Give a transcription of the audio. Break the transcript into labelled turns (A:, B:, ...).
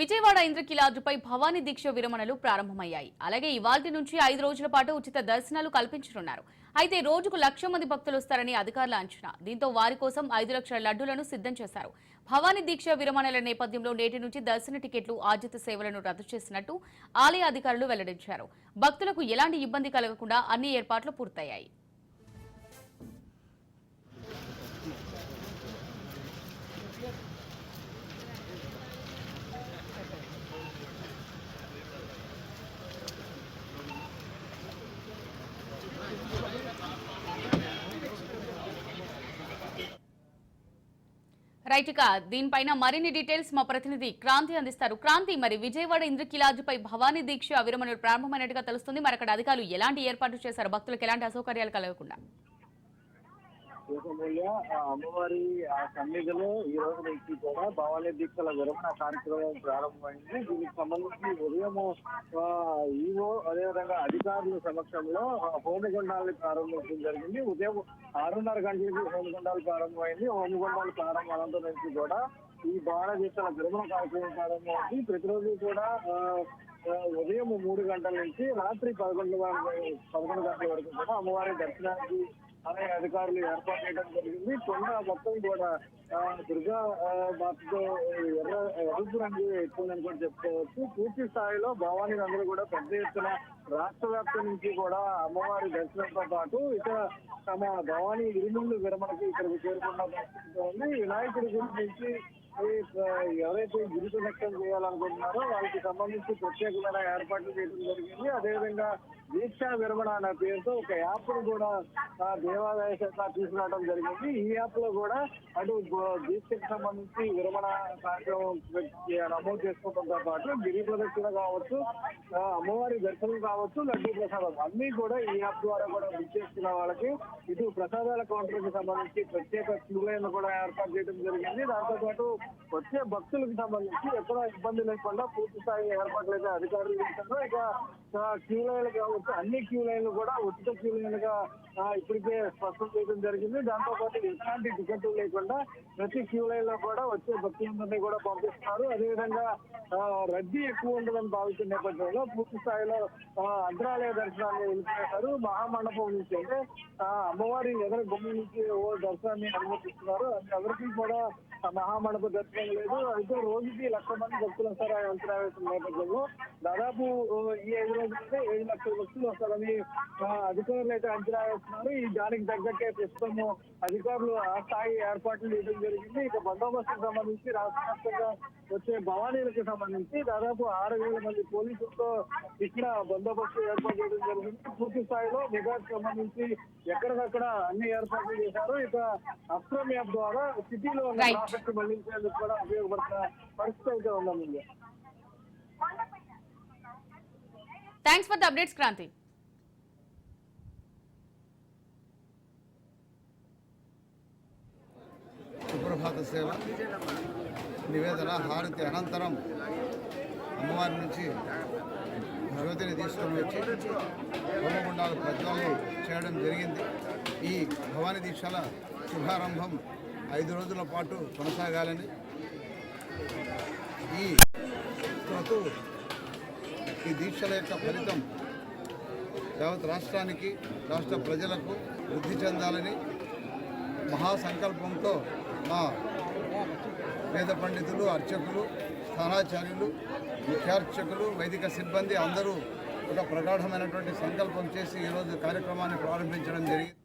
A: విజయవాడ ఇంద్రకీలాద్రిపై భవానీ దీక్ష విరమణలు ప్రారంభమయ్యాయి. అలాగే ఇవాల్టి నుంచి ఐదు రోజుల పాటు ఉచిత దర్శనాలు కల్పించనున్నారు. అయితే రోజుకు లక్ష మంది భక్తులు వస్తారని అధికారుల అంచనా. దీంతో వారి కోసం ఐదు లక్షల లడ్డూలను సిద్ధం చేశారు. భవానీ దీక్ష విరమణల నేపథ్యంలో నేటి నుంచి దర్శన టికెట్లు ఆర్జిత సేవలను రద్దు చేసినట్టు ఆలయ అధికారులు వెల్లడించారు. భక్తులకు ఎలాంటి ఇబ్బంది కలగకుండా అన్ని ఏర్పాట్లు పూర్తయ్యాయి. రైట్ ఇక దీనిపైన మరిన్ని డీటెయిల్స్ మా ప్రతినిధి క్రాంతి అందిస్తారు. క్రాంతి మరి విజయవాడ ఇంద్రకీలాద్రిపై భవానీ దీక్ష విరమణలు ప్రారంభమైనట్టుగా తెలుస్తుంది. మరి అక్కడ అధికారులు ఎలాంటి ఏర్పాట్లు చేశారు? భక్తులకు ఎలాంటి అసౌకర్యాలు కలగకుండా?
B: దేశమూల్య అమ్మవారి ఆ సన్నిధిలో ఈ రోజు నుంచి కూడా భవాలయ దీక్షల విరమణ కార్యక్రమం ప్రారంభమైంది. దీనికి సంబంధించి ఉదయం ఈవో అదేవిధంగా అధికారుల సమక్షంలో ఆ, హోమగుండాలు ప్రారంభించడం జరిగింది. ఉదయం ఆరున్నర గంటలకి హోమగుండాలు ప్రారంభమైంది. హోమగుండాలు ప్రారంభం అనంతరం నుంచి కూడా ఈ భవాలయ దీక్షల విరమణ కార్యక్రమం ప్రారంభమైంది. ప్రతిరోజు కూడా ఉదయం మూడు గంటల నుంచి రాత్రి పదకొండు పదకొండు గంటల వరకు కూడా అమ్మవారి దర్శనానికి అనే అధికారులు ఏర్పాటు చేయడం జరిగింది. కొండ మొత్తం కూడా దుర్గా ఆ, ఎర్ర ఎరుపు రంగు ఎక్కువని కూడా చెప్పుకోవచ్చు. పూర్తి స్థాయిలో భవానీ అందరూ కూడా పెద్ద ఎత్తున రాష్ట్ర వ్యాప్తి నుంచి కూడా అమ్మవారి దర్శనంతో పాటు ఇక తమ భవానీ ఇరుముళ్ళు విరమణకి ఇక్కడికి చేరుకున్న ఉంది. వినాయకుడి గురించి ఎవరైతే గిరిజ వ్యక్తం చేయాలనుకుంటున్నారో వాళ్ళకి సంబంధించి ప్రత్యేకమైన ఏర్పాట్లు చేయడం జరిగింది. అదేవిధంగా దీక్షా విరమణ అనే పేరుతో ఒక యాప్ను కూడా దేవాలయ దేవాదాయ శాఖ తీసుకురావడం జరిగింది. ఈ యాప్లో కూడా అటు దీక్షకు సంబంధించి విరమణ కార్యక్రమం నమోదు చేసుకోవడంతో పాటు గిరి ప్రదక్షిణ కావచ్చు. అమ్మవారి దర్శనం కావచ్చు లడ్డూ ప్రసాదం. అన్ని కూడా ఈ యాప్ ద్వారా కూడా బుక్ చేసుకున్న వాళ్ళకి ఇటు ప్రసాదాల కౌంటర్కి సంబంధించి ప్రత్యేక క్యూ లైన్ కూడా ఏర్పాటు చేయడం జరిగింది. దాంతో పాటు వచ్చే భక్తులకు సంబంధించి ఎక్కడ ఇబ్బంది లేకుండా పూర్తి స్థాయి ఏర్పాట్లు అయితే అధికారులు చేశారు ఇక క్యూ లైన్లు కావచ్చు అన్ని క్యూ లైన్లు కూడా ఉచిత క్యూ లైన్లుగా ఇప్పటికే స్పష్టం చేయడం జరిగింది. దాంతో పాటు ఎలాంటి టికెట్ లేకుండా ప్రతి క్యూ లైన్లో కూడా వచ్చే భక్తులందరినీ కూడా పంపిస్తున్నారు. అదేవిధంగా రద్దీ ఎక్కువ ఉండదని భావిస్తున్న నేపథ్యంలో పూర్తి స్థాయిలో అగ్రాలయ అంతరాలయ దర్శనాన్ని నిలిపివేశారు మహామండపం నుంచి అంటే ఆ, అమ్మవారి ఎదురు గుమ్మ నుంచి ఓ దర్శనాన్ని అనుమతిస్తున్నారు. ఎవరికి కూడా మహామండప దర్శనం లేదు. అయితే రోజుకి లక్ష మంది భక్తులు వస్తారు ఆ అంచనా వేసిన నేపథ్యంలో. దాదాపు ఈ ఐదు రోజులైతే ఏడు లక్షల భక్తులు వస్తారని అధికారులు అయితే అంచనా వేస్తున్నారు ఈ దానికి తగ్గట్టే ప్రస్తుతము అధికారులు ఆ స్థాయి ఏర్పాట్లు చేయడం జరిగింది. ఇక బందోబస్తుకు సంబంధించి రాష్ట్ర వ్యాప్తంగా వచ్చే భవానీలకు సంబంధించి దాదాపు ఆరు వేల మంది పోలీసులతో ఇక్కడ బందోబస్తు ఏర్పాటు చేయడం జరిగింది. పూర్తి స్థాయిలో నిఘాకు సంబంధించి ఎక్కడికక్కడ అన్ని ఏర్పాట్లు చేశారు. ఇక అస్ట్రమ్ యాప్ ద్వారా సిటీలో ఉన్న. ట్రాఫిక్ మళ్ళించేందుకు కూడా ఉపయోగపడుతున్న పరిస్థితి అయితే ఉందండి
A: thanks for the updates Kranthi
C: సుప్రభాత సేవ నివేదన హారతి అనంతరం అమ్మవారి నుంచి జ్యోతిని తీసుకొని వచ్చి హోమగుండాలు ప్రజ్వలన చేయడం జరిగింది. ఈ భవానీ దీక్షల శుభారంభం ఐదు రోజుల పాటు కొనసాగాలని ఈ ఈ దీక్షల యొక్క ఫలితం యావత్ రాష్ట్రానికి రాష్ట్ర ప్రజలకు వృద్ధి చెందాలని మహాసంకల్పంతో మా వేద పండితులు అర్చకులు స్థానాచార్యులు ముఖ్యార్చకులు వైదిక సిబ్బంది అందరూ ఒక ప్రగాఢమైనటువంటి సంకల్పం చేసి ఈరోజు కార్యక్రమాన్ని ప్రారంభించడం జరిగింది.